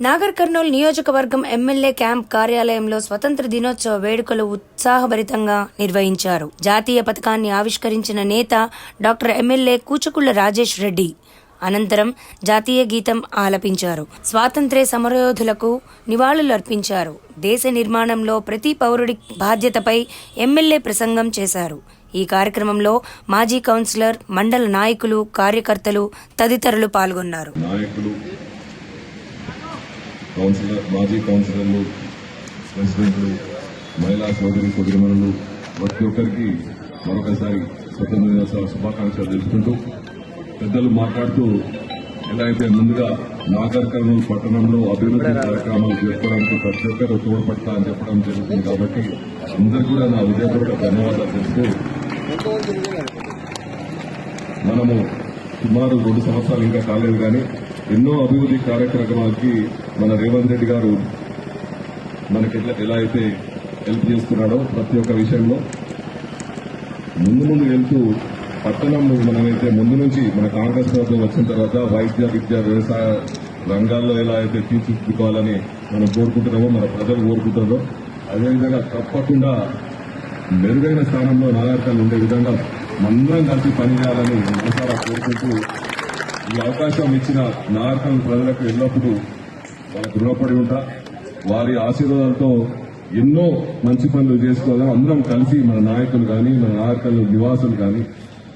నాగర్ కర్నూలు నియోజకవర్గం MLA camp కార్యాలయంలో స్వతంత్ర దినోత్సవ వేడుకలు ఉత్సాహభరితంగా నిర్వహించారు. జాతీయ పథకాన్ని ఆవిష్కరించిన నేత డాక్టర్ ఎమ్మెల్యే కూచుకుళ్ళ రాజేష్ రెడ్డి అనంతరం జాతీయ గీతం ఆలపించారు. స్వాతంత్ర్య సమరయోధులకు నివాళులర్పించారు. దేశ నిర్మాణంలో ప్రతి పౌరుడి బాధ్యతపై ఎమ్మెల్యే ప్రసంగం చేశారు. ఈ కార్యక్రమంలో మాజీ కౌన్సిలర్ మండల నాయకులు కార్యకర్తలు తదితరులు పాల్గొన్నారు. నాయకులు కౌన్సిలర్ మాజీ కౌన్సిలర్లు ప్రెసిడెంట్లు మహిళా సోదరి సోదరిమణులు ప్రతి ఒక్కరికి మరొకసారి స్వతంత్ర దినోత్సవ శుభాకాంక్షలు తెలుసుకుంటూ పెద్దలు మాట్లాడుతూ ఎలా అయితే ముందుగా నాగర్ కర్నూలు పట్టణంలో అభివృద్ధి కార్యక్రమాలు చేసుకోవడానికి ప్రతి ఒక్కరు తోడ్పడతా అని చెప్పడం జరుగుతుంది కాబట్టి అందరూ కూడా నా హృదయపూర్వక ధన్యవాదాలు తెలుస్తూ మనము సుమారు రెండు సంవత్సరాలు ఇంకా కాలేదు కానీ ఎన్నో అభివృద్ధి కార్యక్రమాలకి మన రేవంత్ రెడ్డి గారు మనకి ఎలా అయితే హెల్ప్ చేస్తున్నాడో ప్రతి ఒక్క విషయంలో ముందు ముందు వెళ్తూ పట్టణంలో మనమైతే ముందు నుంచి మన కాంగ్రెస్ ప్రభుత్వం వచ్చిన తర్వాత వైద్య విద్య వ్యవసాయ రంగాల్లో ఎలా అయితే తీర్చిదిద్దుకోవాలని మనం కోరుకుంటున్నామో మన ప్రజలు కోరుకుంటున్నారో అదేవిధంగా తప్పకుండా మెరుగైన స్థానంలో నాగరికాలు ఉండే విధంగా మనందరం కలిసి పనిచేయాలని మనసారా కోరుకుంటూ ఈ అవకాశం ఇచ్చిన నాగరికల్ ప్రజలకు ఎల్లప్పుడూ వాళ్ళకు రుణపడి ఉంటా. వారి ఆశీర్వాదాలతో ఎన్నో మంచి పనులు చేసుకోవాలి అందరం కలిసి మన నాయకులు కానీ మన నాయకులు నివాసులు కానీ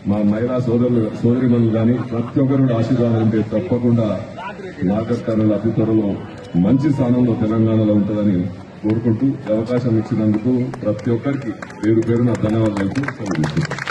మా మహిళా సోదరులు సోదరిమణులు కానీ ప్రతి ఒక్కరు కూడా ఆశీర్వాదం అంటే తప్పకుండా నాగరికర్ణులు అతి త్వరలో మంచి స్థానంలో తెలంగాణలో ఉంటుందని కోరుకుంటూ అవకాశం ఇచ్చినందుకు ప్రతి ఒక్కరికి పేరు పేరున ధన్యవాదాలు